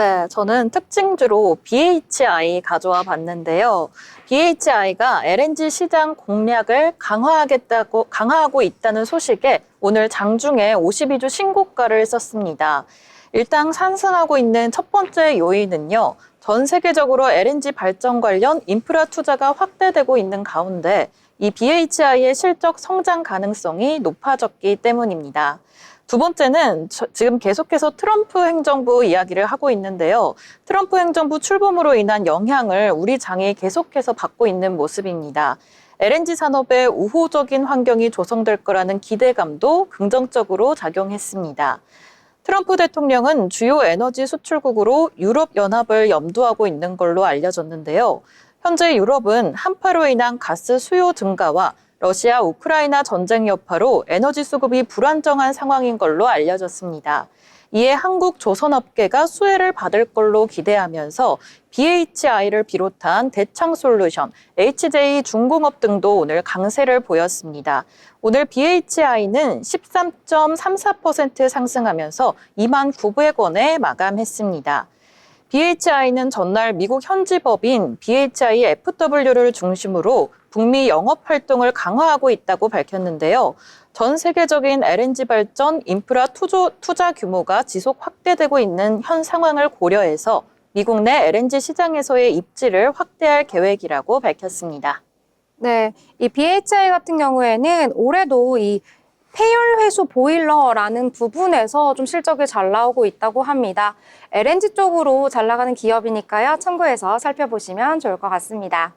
네, 저는 특징주로 BHI 가져와 봤는데요. BHI가 LNG 시장 공략을 강화하겠다고, 강화하고 있다는 소식에 오늘 장중에 52주 신고가를 썼습니다. 일단 상승하고 있는 첫 번째 요인은요. 전 세계적으로 LNG 발전 관련 인프라 투자가 확대되고 있는 가운데 이 BHI의 실적 성장 가능성이 높아졌기 때문입니다. 두 번째는 저- 지금 계속해서 트럼프 행정부 이야기를 하고 있는데요. 트럼프 행정부 출범으로 인한 영향을 우리 장이 계속해서 받고 있는 모습입니다. LNG 산업에 우호적인 환경이 조성될 거라는 기대감도 긍정적으로 작용했습니다. 트럼프 대통령은 주요 에너지 수출국으로 유럽 연합을 염두하고 있는 걸로 알려졌는데요. 현재 유럽은 한파로 인한 가스 수요 증가와 러시아 우크라이나 전쟁 여파로 에너지 수급이 불안정한 상황인 걸로 알려졌습니다. 이에 한국 조선업계가 수혜를 받을 걸로 기대하면서 BHI를 비롯한 대창 솔루션, HJ 중공업 등도 오늘 강세를 보였습니다. 오늘 BHI는 13.34% 상승하면서 2만 900원에 마감했습니다. BHI는 전날 미국 현지 법인 BHI FW를 중심으로 북미 영업 활동을 강화하고 있다고 밝혔는데요. 전 세계적인 LNG 발전 인프라 투조, 투자 규모가 지속 확대되고 있는 현 상황을 고려해서 미국 내 LNG 시장에서의 입지를 확대할 계획이라고 밝혔습니다. 네, 이 BHI 같은 경우에는 올해도 이 폐열 회수 보일러라는 부분에서 좀 실적이 잘 나오고 있다고 합니다. LNG 쪽으로 잘 나가는 기업이니까요. 참고해서 살펴보시면 좋을 것 같습니다.